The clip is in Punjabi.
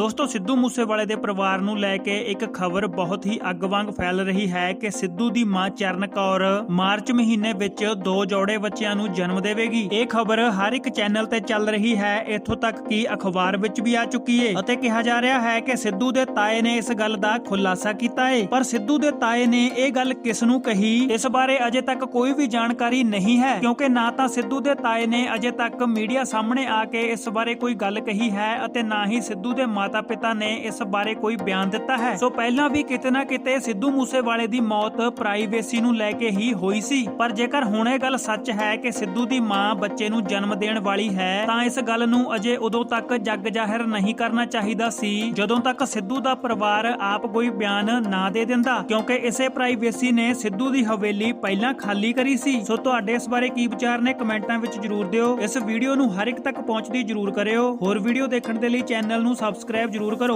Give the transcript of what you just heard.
ਦੋਸਤੋ, ਸਿੱਧੂ ਮੂਸੇਵਾਲੇ ਦੇ ਪਰਿਵਾਰ ਨੂੰ ਲੈ ਕੇ ਇੱਕ ਖਬਰ ਬਹੁਤ ਹੀ ਅੱਗ ਵਾਂਗ ਫੈਲ ਰਹੀ ਹੈ ਕਿ ਸਿੱਧੂ ਦੀ ਮਾਂ ਚਰਨ ਕੌਰ ਮਾਰਚ ਮਹੀਨੇ ਵਿੱਚ ਦੋ ਜੋੜੇ ਬੱਚਿਆਂ ਨੂੰ ਜਨਮ ਦੇਵੇਗੀ। ਇਹ ਖਬਰ ਹਰ ਇੱਕ ਚੈਨਲ ਤੇ ਚੱਲ ਰਹੀ ਹੈ। ਇੱਥੋਂ ਤੱਕ ਕਿ ਅਖਬਾਰ ਵਿੱਚ ਵੀ ਆ ਚੁੱਕੀ ਹੈ ਅਤੇ ਕਿਹਾ ਜਾ ਰਿਹਾ ਹੈ ਕਿ ਸਿੱਧੂ ਦੇ ਤਾਏ ਨੇ ਇਸ ਗੱਲ ਦਾ ਖੁਲਾਸਾ ਕੀਤਾ ਏ। ਪਰ ਸਿੱਧੂ ਦੇ ਤਾਏ ਨੇ ਇਹ ਗੱਲ ਕਿਸ ਨੂੰ ਕਹੀ? ਇਸ ਬਾਰੇ ਅਜੇ ਤੱਕ ਕੋਈ ਵੀ ਜਾਣਕਾਰੀ ਨਹੀਂ ਹੈ, ਕਿਉਂਕਿ ਨਾ ਤਾਂ ਸਿੱਧੂ ਦੇ ਤਾਏ ਨੇ ਅਜੇ ਤੱਕ ਮੀਡੀਆ ਸਾਹਮਣੇ ਆ ਕੇ ਇਸ ਬਾਰੇ ਕੋਈ ਗੱਲ ਕਹੀ ਹੈ ਅਤੇ ਨਾ ਹੀ ਸਿੱਧੂ ਦੇ ਮਾਤਾ-ਪਿਤਾ ਨੇ ਇਸ ਬਾਰੇ ਕੋਈ ਬਿਆਨ ਦਿੱਤਾ ਹੈ? ਸੋ ਪਹਿਲਾਂ ਵੀ ਕਿਤੇ ਨਾ ਕਿਤੇ ਸਿੱਧੂ ਮੂਸੇਵਾਲੇ ਦੀ ਮੌਤ ਪ੍ਰਾਈਵੇਸੀ ਨੂੰ ਲੈ ਕੇ ਹੀ ਹੋਈ ਸੀ। ਪਰ ਜੇਕਰ ਹੁਣ ਇਹ ਗੱਲ ਸੱਚ ਹੈ ਕਿ ਸਿੱਧੂ ਦੀ ਮਾਂ ਬੱਚੇ ਨੂੰ ਜਨਮ ਦੇਣ ਵਾਲੀ ਹੈ, ਤਾਂ ਇਸ ਗੱਲ ਨੂੰ ਅਜੇ ਉਦੋਂ ਤੱਕ ਜੱਗ ਜ਼ਾਹਿਰ ਨਹੀਂ ਕਰਨਾ ਚਾਹੀਦਾ ਸੀ, ਜਦੋਂ ਤੱਕ ਸਿੱਧੂ ਦਾ ਪਰਿਵਾਰ ਆਪ ਕੋਈ ਬਿਆਨ ਨਾ ਦੇ ਦਿੰਦਾ। ਕਿਉਂਕਿ ਇਸੇ ਪ੍ਰਾਈਵੇਸੀ ਨੇ ਸਿੱਧੂ ਦੀ ਹਵੇਲੀ ਪਹਿਲਾਂ ਖਾਲੀ ਕਰੀ ਸੀ। ਸੋ ਤੁਹਾਡੇ ਇਸ ਬਾਰੇ ਕੀ ਵਿਚਾਰ ਨੇ ਕਮੈਂਟਾਂ ਵਿੱਚ ਜਰੂਰ ਦਿਓ। ਇਸ ਵੀਡੀਓ ਨੂੰ ਹਰ ਇੱਕ ਤੱਕ ਪਹੁੰਚਦੀ ਜਰੂਰ ਕਰਿਓ। ਹੋਰ ਵੀਡੀਓ ਦੇਖਣ ਦੇ ਲਈ ਚੈਨਲ ਨੂੰ ਸਬਸਕ੍ਰਾਈਬ ਸਬਸਕ੍ਰਾਈਬ ਜਰੂਰ ਕਰੋ।